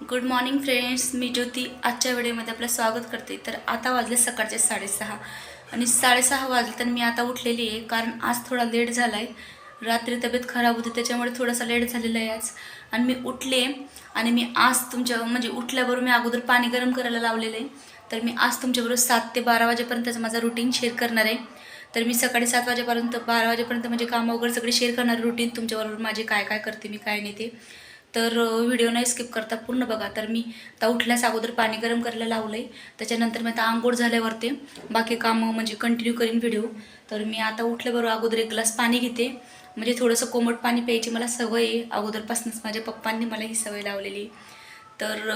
Good morning friends मी ज्योती. आजच्या व्हिडिओमध्ये आपलं स्वागत करते. तर आता वाजले सकाळचे साडेसहा. आणि साडेसहा वाजले तर मी आता उठलेली आहे कारण आज थोडा लेट झाला आहे रात्री तब्येत खराब होती त्याच्यामुळे थोडासा लेट झालेला आहे आज. आणि मी उठले आणि मी आज तुमच्या म्हणजे उठल्याबरोबर मी अगोदर पाणी गरम करायला लावलेलं आहे. तर मी आज तुमच्याबरोबर सात ते बारा वाजेपर्यंतचं माझा रुटीन शेअर करणार आहे. तर मी सकाळी सात वाजेपर्यंत बारा वाजेपर्यंत म्हणजे कामं वगैरे सगळे शेअर करणार रुटीन तुमच्याबरोबर माझे काय काय करते मी काय नाही ते तर व्हिडिओ नाही स्किप करता पूर्ण बघा. तर मी आता उठल्यास अगोदर पाणी गरम करायला लावलं आहे त्याच्यानंतर मी आता आंघोळ झाल्यावरती बाकी कामं म्हणजे कंटिन्यू करीन व्हिडिओ. तर मी आता उठल्याबरोबर अगोदर एक ग्लास पाणी घेते. म्हणजे थोडंसं कोमट पाणी प्यायची मला सवय आहे. अगोदरपासूनच माझ्या पप्पांनी मला ही सवय लावलेली. तर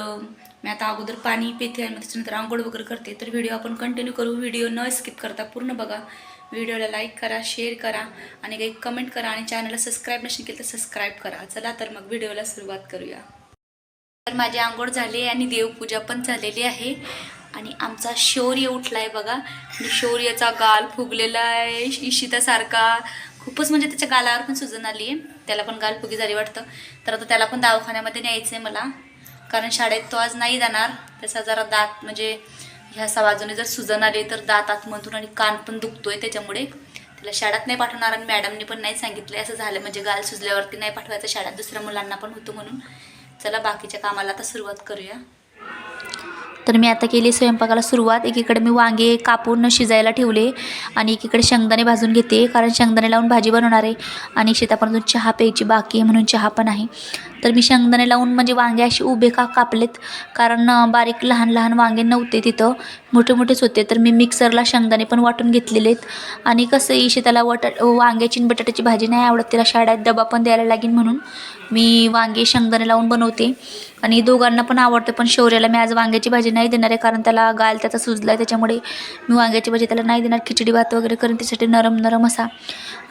मी आता अगोदर पाणी पिते आणि मग त्याच्यानंतर आंघोळ वगैरे करते. तर व्हिडिओ आपण कंटिन्यू करू. व्हिडिओ न स्किप करता पूर्ण बघा. व्हिडिओला लाईक करा शेअर करा आणि काही कमेंट करा आणि चॅनलला सबस्क्राईब नसेल केलं तर सबस्क्राईब करा. चला तर मग व्हिडिओला सुरुवात करूया. तर माझी आंघोळ झाली आहे आणि देवपूजा पण झालेली आहे. आणि आमचा शौर्य उठला आहे बघा. आणि शौर्याचा गाल फुगलेला आहे. इशितासारखा खूपच म्हणजे त्याच्या गालावर पण सुजन आली आहे त्याला पण गाल फुगी झाली वाटतं. तर आता त्याला पण दवाखान्यामध्ये न्यायचं आहे मला. कारण शाळेत तो आज नाही जाणार. त्याचा जरा दात म्हणजे ह्या असा बाजूने जर सुजन आली तर दात आतमधून आणि कान पण दुखतोय त्याच्यामुळे. त्याला शाळेत नाही पाठवणार आणि मॅडमनी पण नाही सांगितलं असं झालं म्हणजे गाल सुजल्यावरती नाही पाठवायचं. शाळेत दुसऱ्या मुलांना पण होतं म्हणून. चला बाकीच्या कामाला आता सुरुवात करूया. तर मी आता केली स्वयंपाकाला सुरुवात. एकीकडे मी वांगे कापून शिजायला ठेवले आणि एकीकडे शेंगदाणे भाजून घेते कारण शेंगदाणे लावून भाजी बनवणार आहे. आणि शेतापर्यंत चहा प्यायची बाकी आहे म्हणून चहा पण आहे. तर मी शेंगदाणे लावून म्हणजे वांगे असे उभे का कापलेत. कारण बारीक लहान लहान वांगे नव्हते तिथं. मोठे मोठेच होते. तर मी मिक्सरला शेंगदाणे पण वाटून घेतलेले आहेत. आणि कसं इशे त्याला वटा वांग्याची आणि बटाट्याची भाजी नाही आवडत तिला शाळेत डबा पण द्यायला लागेल म्हणून मी वांगे शेंगदाणे लावून बनवते. आणि दोघांना पण आवडते पण शौर्याला मी आज वांग्याची भाजी नाही देणार आहे. कारण त्याला गाल त्याचा सुजला आहे त्याच्यामुळे मी वांग्याची भाजी त्याला नाही देणार. खिचडी भात वगैरे करून त्यासाठी नरम नरम असा.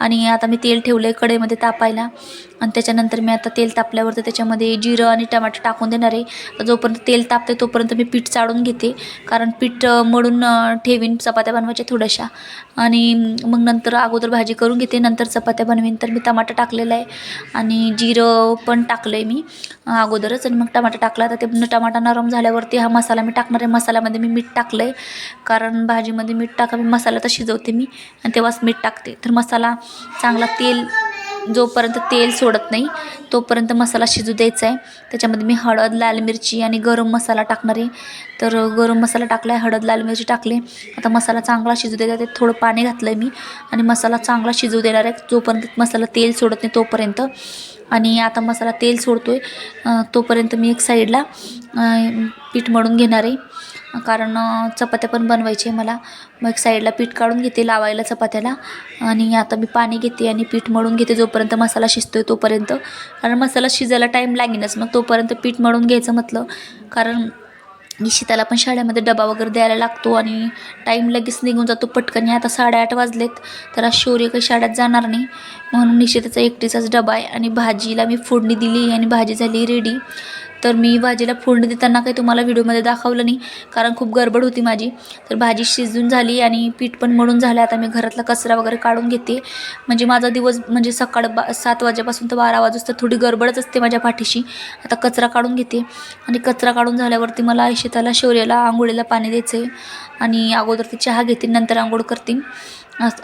आणि आता मी तेल ठेवलं आहे कढईमध्ये तापायला. आणि त्याच्यानंतर मी आता तेल तापल्यावर तापल्यावरती त्याच्यामध्ये जिरं आणि टमाटर टाकून देणार आहे. जोपर्यंत तेल तापते तोपर्यंत मी पीठ चाळून घेते. कारण पीठ मळून ठेवीन चपात्या बनवायच्या थोड्याशा. आणि मग नंतर अगोदर भाजी करून घेते. नंतर चपात्या बनवीन. तर मी टमाटर टाकलेलं आहे. आणि जिरं पण टाकलं आहे मी अगोदरच. आणि मग टमाटर टाकला तर ते टमाटा नरम झाल्यावरती हा मसाला मी टाकणार आहे. मसाल्यामध्ये मी मीठ टाकलं आहे कारण भाजीमध्ये मीठ टाका मी मसाला तर शिजवते मी. आणि तेव्हाच मीठ टाकते. तर मसाला चांगला तेल जोपर्यंत तेल सोडत नाही तोपर्यंत मसाला शिजू द्यायचा आहे. त्याच्यामध्ये मी हळद लाल मिरची आणि गरम मसाला टाकणार आहे. तर गरम मसाला टाकला आहे हळद लाल मिरची टाकले. आता मसाला चांगला शिजू द्यायचा त्यात थोडं पाणी घातलं आहे मी. आणि मसाला चांगला शिजू देणार आहे. जोपर्यंत मसाला तेल सोडत नाही तोपर्यंत. आणि आता मसाला तेल सोडतो आहे तोपर्यंत मी एक साईडला पीठ मळून घेणार आहे. कारण चपात्या पण बनवायची आहे मला. मग एक साईडला पीठ काढून घेते लावायला चपात्याला. आणि आता मी पाणी घेते आणि पीठ मळून घेते जोपर्यंत मसाला शिजतो आहे तोपर्यंत. कारण मसाला शिजायला टाईम लागेनच मग तोपर्यंत पीठ मळून घ्यायचं म्हटलं. कारण निशिताला पण शाळेमध्ये डबा वगैरे द्यायला लागतो आणि टाईम लगेच निघून जातो पटकन. आता साडेआठ वाजलेत. तर आज शौर्य काही शाळेत जाणार नाही. म्हणून निशिताचा एकटीचाच डबा आहे. आणि भाजीला मी फोडणी दिली आणि भाजी झाली रेडी तर मी भाजीला फोडणी देताना काही तुम्हाला व्हिडिओमध्ये दाखवलं नाही कारण खूप गडबड होती माझी. तर भाजी शिजून झाली आणि पीठ पण मळून झालं. आता मी घरातला कचरा वगैरे काढून घेते. म्हणजे माझा दिवस म्हणजे सकाळ बा सात वाजेपासून तर बारा वाजूस तर थोडी गडबडच असते माझ्या पाठीशी आता कचरा काढून घेते. आणि कचरा काढून झाल्यावरती मला शेताला शौर्याला आंघोळीला पाणी द्यायचं आहे आणि अगोदर ते चहा घेते नंतर आंघोळ करते.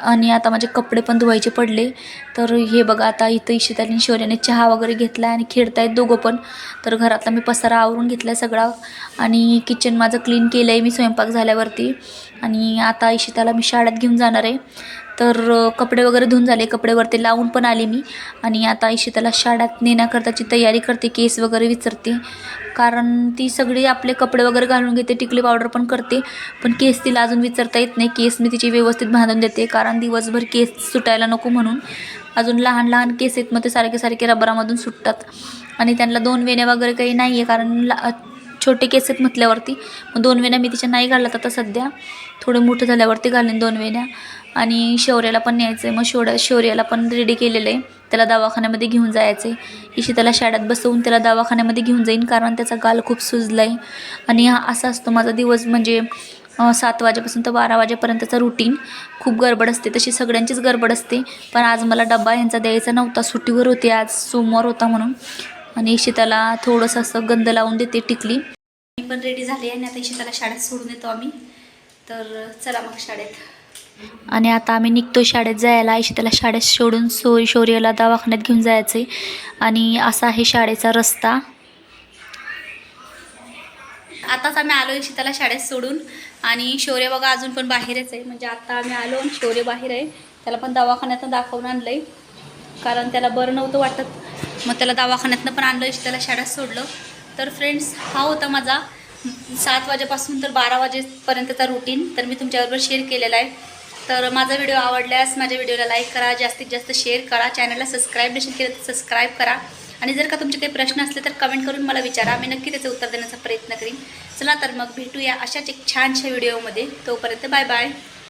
आणि आता माझे कपडे पण धुवायचे पडले. तर हे बघा आता इथं इशिताली शौर्याने चहा वगैरे घेतला आणि खेळतायत दोघं पण. तर घरातला मी पसारा आवरून घेतला सगळा आणि किचन माझं क्लीन केलं आहे मी स्वयंपाक झाल्यावरती. आणि आता इशिताला मी शाळेत घेऊन जाणार आहे. तर कपडे वगैरे धुवून झाले. कपडेवरती लावून पण आले मी. आणि आता इशिताला शाळेत नेण्याकरताची तयारी करते. केस वगैरे विचारते. कारण ती सगळी आपले कपडे वगैरे घालून घेते. टिकली पावडर पण करते. पण केस तिला अजून विचारता येत नाही. केस मी तिची व्यवस्थित बांधून देते. कारण दिवसभर केस सुटायला नको म्हणून. अजून लहान लहान केस आहेत. मग ते सारखे सारखे रबरामधून सुटतात. आणि त्यांना दोन वेण्या वगैरे काही नाही आहे कारण ला छोटे केस आहेत म्हटल्यावरती. मग दोन वेण्या मी तिच्या नाही घालत आता सध्या. थोडे मोठं झाल्यावरती घालेन दोन वेण्या. आणि शौर्याला पण न्यायचं आहे मग शौर्या शौर्याला पण रेडी केलेलं आहे त्याला दवाखान्यामध्ये घेऊन जायचं आहे इशी त्याला शाळेत बसवून त्याला दवाखान्यामध्ये घेऊन जाईन. कारण त्याचा गाल खूप सुजला आहे आणि हा असा असतो माझा दिवस. म्हणजे सात वाजेपासून तर बारा वाजेपर्यंतचा रुटीन खूप गडबड असते. तशी सगळ्यांचीच गडबड असते. पण आज मला डब्बा यांचा द्यायचा नव्हता. सुट्टीवर होते आज. सोमवार होता म्हणून. आणि इशिताला थोडंसं असं गंध लावून देते टिकली. मी पण रेडी झाली आणि आता इशिताला शाळेत सोडून येतो आम्ही. तर चला मग शाळेत. आणि आता आम्ही निघतो शाळेत जायला. इशिताला शाळेत सोडून सोय शौर्यला दवाखान्यात घेऊन जायचं आहे आणि असा आहे शाळेचा रस्ता. आताच आम्ही आलो इशिताला शाळेत सोडून. आणि शौर्य बघा अजून पण बाहेरच आहे. म्हणजे आता आम्ही आलो आणि शौर्य बाहेर आहे. त्याला पण दवाखान्यात दाखवून आणलं आहे कारण त्याला बरं नव्हतं वाटत. मग त्याला दवाखान्यातनं पण आणलं त्याला शाळेत सोडलं. तर फ्रेंड्स हा होता माझा. सात वाजेपासून तर बारा वाजेपर्यंतचा रुटीन तर मी तुमच्याबरोबर शेअर केलेला आहे. तर माझा व्हिडिओ आवडल्यास माझ्या व्हिडिओला लाईक करा जास्तीत जास्त शेअर करा. चॅनलला सबस्क्राईब नसेल केलं तर सबस्क्राईब करा. आणि जर का तुमचे काही प्रश्न असले तर कमेंट करून मला विचारा. मी नक्की त्याचं उत्तर देण्याचा प्रयत्न करीन. चला तर मग भेटूया अशाच एक छानशा व्हिडिओमध्ये तोपर्यंत बाय बाय